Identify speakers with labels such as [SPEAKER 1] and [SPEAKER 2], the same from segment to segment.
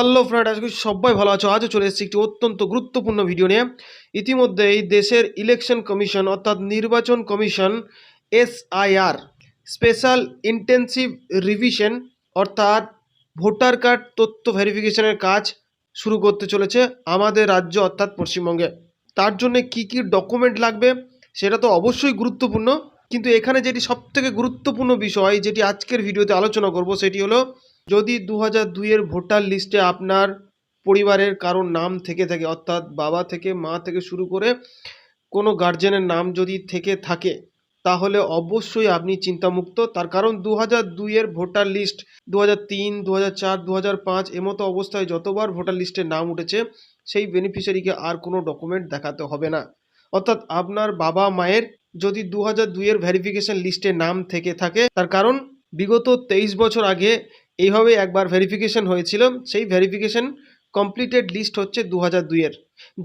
[SPEAKER 1] Hello friend আজকে সবাই ভালো আছো। আজও চলে এসেছি একটি অত্যন্ত গুরুত্বপূর্ণ ভিডিও নিয়ে। ইতিমধ্যে এই দেশের ইলেকশন কমিশন অর্থাৎ নির্বাচন commission SIR special intensive revision অর্থাৎ ভোটার কার্ড তথ্য ভেরিফিকেশনের কাজ শুরু করতে চলেছে আমাদের রাজ্য, অর্থাৎ পশ্চিমবঙ্গে। তার জন্য কি কি ডকুমেন্ট লাগবে সেটা তো অবশ্যই গুরুত্বপূর্ণ। কিন্তু এখানে যেটি সবথেকে গুরুত্বপূর্ণ বিষয়, যেটি আজকের ভিডিওতে আলোচনা করব সেটি হলো যদি দু হাজার দুইয়ের ভোটার লিস্টে আপনার পরিবারের কারোর নাম থেকে থাকে, অর্থাৎ বাবা থেকে, মা থেকে শুরু করে কোনো গার্জেনের নাম যদি থেকে থাকে, তাহলে অবশ্যই আপনি চিন্তামুক্ত। তার কারণ দু হাজার দুইয়ের ভোটার লিস্ট দু হাজার তিন দু হাজার চার দু হাজার পাঁচ এমতো অবস্থায় যতবার ভোটার লিস্টে নাম উঠেছে, সেই বেনিফিশিয়ারিকে আর কোনো ডকুমেন্ট দেখাতে হবে না। অর্থাৎ আপনার বাবা মায়ের যদি দু হাজার দুইয়ের ভেরিফিকেশন লিস্টে নাম থেকে থাকে, তার কারণ বিগত তেইশ বছর আগে এইভাবে একবার ভেরিফিকেশন হয়েছিল, সেই ভেরিফিকেশন কমপ্লিটেড লিস্ট হচ্ছে দু হাজার দুইয়ের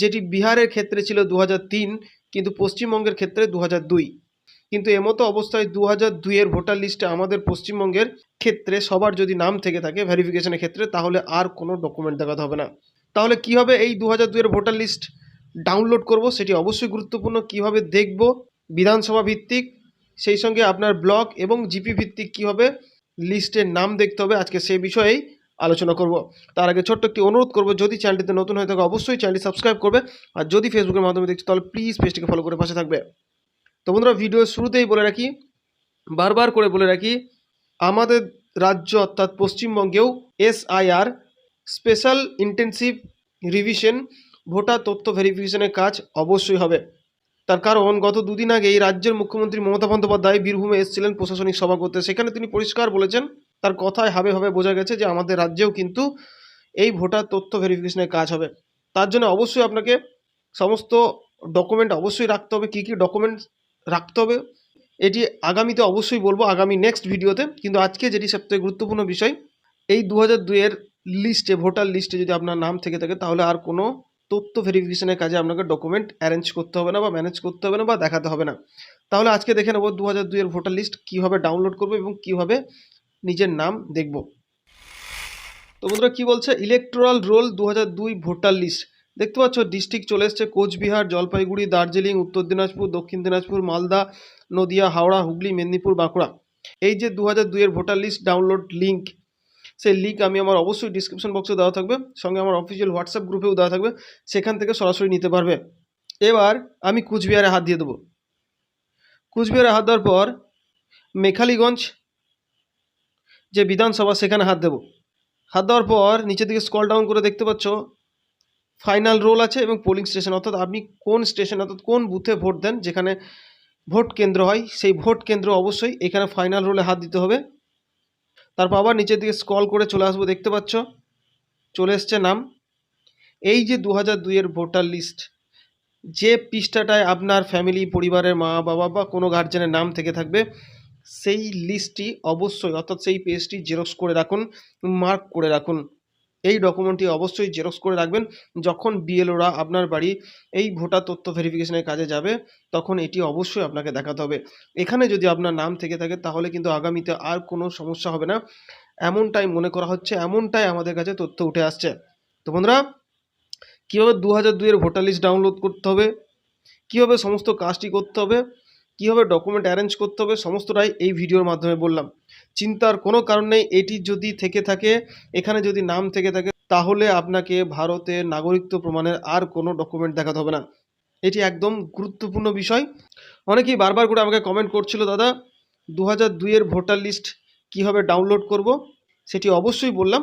[SPEAKER 1] যেটি বিহারের ক্ষেত্রে ছিল দু তিন, কিন্তু পশ্চিমবঙ্গের ক্ষেত্রে দু দুই। কিন্তু এমতো অবস্থায় দু হাজার দুইয়ের ভোটার লিস্টে আমাদের পশ্চিমবঙ্গের ক্ষেত্রে সবার যদি নাম থেকে থাকে ভেরিফিকেশনের ক্ষেত্রে, তাহলে আর কোনো ডকুমেন্ট দেখাতে হবে না। তাহলে কি হবে এই দু হাজার দুইয়ের ভোটার লিস্ট ডাউনলোড করব সেটি অবশ্যই গুরুত্বপূর্ণ। কীভাবে দেখব বিধানসভা ভিত্তিক, সেই সঙ্গে আপনার ব্লক এবং জিপি ভিত্তিক কীভাবে লিস্টের নাম দেখতে হবে। আজকে সেই বিষয়েই আলোচনা করব। তার আগে ছোট্ট একটি অনুরোধ করব, যদি চ্যানেলটিতে নতুন হয়ে থাকে অবশ্যই চ্যানেলটি সাবস্ক্রাইব করবে। আর যদি ফেসবুকের মাধ্যমে দেখছ, তাহলে প্লিজ পেজটিকে ফলো করে পাশে থাকবে। তো বন্ধুরা ভিডিওর শুরুতেই বলে রাখি, বারবার করে বলে রাখি, আমাদের রাজ্য অর্থাৎ পশ্চিমবঙ্গেও SIR special intensive revision voter তথ্য ভেরিফিকেশনের কাজ অবশ্যই হবে। তার কারণ, গত দুদিন আগে এই রাজ্যের মুখ্যমন্ত্রী মমতা বন্দ্যোপাধ্যায় বীরভূমে এসেছিলেন প্রশাসনিক সভা করতে। সেখানে তিনি পরিষ্কার বলেছেন, তার কথায় হাবে ভাবে বোঝা গেছে যে আমাদের রাজ্যেও কিন্তু এই ভোটার তথ্য ভেরিফিকেশনের কাজ হবে। তার জন্য অবশ্যই আপনাকে সমস্ত ডকুমেন্ট অবশ্যই রাখতে হবে, কী কী ডকুমেন্ট রাখতে হবে, এটি আগামীতে অবশ্যই বলব, আগামী নেক্সট ভিডিওতে। কিন্তু আজকে যেটি সবথেকে গুরুত্বপূর্ণ বিষয়, এই দু হাজার দুইয়ের লিস্টে ভোটার লিস্টে যদি আপনার নাম থেকে থাকে, তাহলে আর কোনো তথ্য ভেরিফিকেশনের কাজে আপনাকে ডকুমেন্ট অ্যারেঞ্জ করতে হবে না বা ম্যানেজ করতে হবে না বা দেখাতে হবে না। তাহলে আজকে দেখে নেব দু হাজার দুইয়ের ভোটার লিস্ট কীভাবে ডাউনলোড করব এবং কীভাবে নিজের নাম দেখব। তো বন্ধুরা, কী বলছে? ইলেকট্রাল রোল দু হাজার দুই ভোটার লিস্ট দেখতে পাচ্ছ ডিস্ট্রিক্ট চলে এসছে কোচবিহার, জলপাইগুড়ি, দার্জিলিং, উত্তর দিনাজপুর, দক্ষিণ দিনাজপুর, মালদা, নদিয়া, হাওড়া, হুগলি, মেদিনীপুর, বাঁকুড়া। এই যে দু হাজার দুইয়ের ভোটার লিস্ট ডাউনলোড লিঙ্ক সেই লিঙ্ক আমি আমার অবশ্যই ডিসক্রিপশন বক্সে দেওয়া থাকবে, সঙ্গে আমার অফিসিয়াল হোয়াটসঅ্যাপ গ্রুপেও দেওয়া থাকবে, সেখান থেকে সরাসরি নিতে পারবে। এবার আমি কুচবিহারে হাত দিয়ে দেবো। কুচবিহারে হাত দেওয়ার পর মেখালিগঞ্জ যে বিধানসভা, সেখানে হাত দেবো। হাত দেওয়ার পর নিচের দিকে স্কল ডাউন করে দেখতে পাচ্ছ ফাইনাল রোল আছে এবং পোলিং স্টেশন অর্থাৎ আপনি কোন স্টেশন অর্থাৎ কোন বুথে ভোট দেন, যেখানে ভোট কেন্দ্র হয়, সেই ভোট কেন্দ্র অবশ্যই এখানে ফাইনাল রোলে হাত দিতে হবে। তারপর আবার নিচের দিকে স্ক্রল করে চলে আসব, দেখতে পাচ্ছ? চলে এসছে নাম। এই যে দু হাজার দুইয়ের ভোটার লিস্ট যে পৃষ্ঠাটায় আপনার ফ্যামিলি পরিবারের মা বাবা বা কোনো গার্জেনের নাম থেকে থাকবে, সেই লিস্টটি অবশ্যই, অর্থাৎ সেই পেজটি জেরক্স করে রাখুন মার্ক করে রাখুন। এই ডকুমেন্টটি অবশ্যই জেরক্স করে রাখবেন। যখন বিএলওরা আপনার বাড়ি এই ভোটার তথ্য ভেরিফিকেশনের কাজে যাবে, তখন এটি অবশ্যই আপনাকে দেখাতে হবে। এখানে যদি আপনার নাম থেকে থাকে, তাহলে কিন্তু আগামীতে আর কোনো সমস্যা হবে না। এমনটাই মনে করা হচ্ছে, এমনটাই আমাদের কাছে তথ্য উঠে আসছে। তো বন্ধুরা, কীভাবে দু হাজার দুইয়ের ভোটার লিস্ট ডাউনলোড করতে হবে? কীভাবে সমস্ত কাজটি করতে হবে? কীভাবে ডকুমেন্ট অ্যারেঞ্জ করতে হবে সমস্তটাই এই ভিডিওর মাধ্যমে বললাম। চিন্তার কোনো কারণ নেই, এটি যদি থেকে থাকে, এখানে যদি নাম থেকে থাকে, তাহলে আপনাকে ভারতের নাগরিকত্ব প্রমাণের আর কোনো ডকুমেন্ট দেখাতে হবে না। এটি একদম গুরুত্বপূর্ণ বিষয়। অনেকেই বারবার করে আমাকে কমেন্ট করছিল, দাদা দু হাজার দুইয়ের ভোটার লিস্ট কীভাবে ডাউনলোড করব? সেটি অবশ্যই বললাম।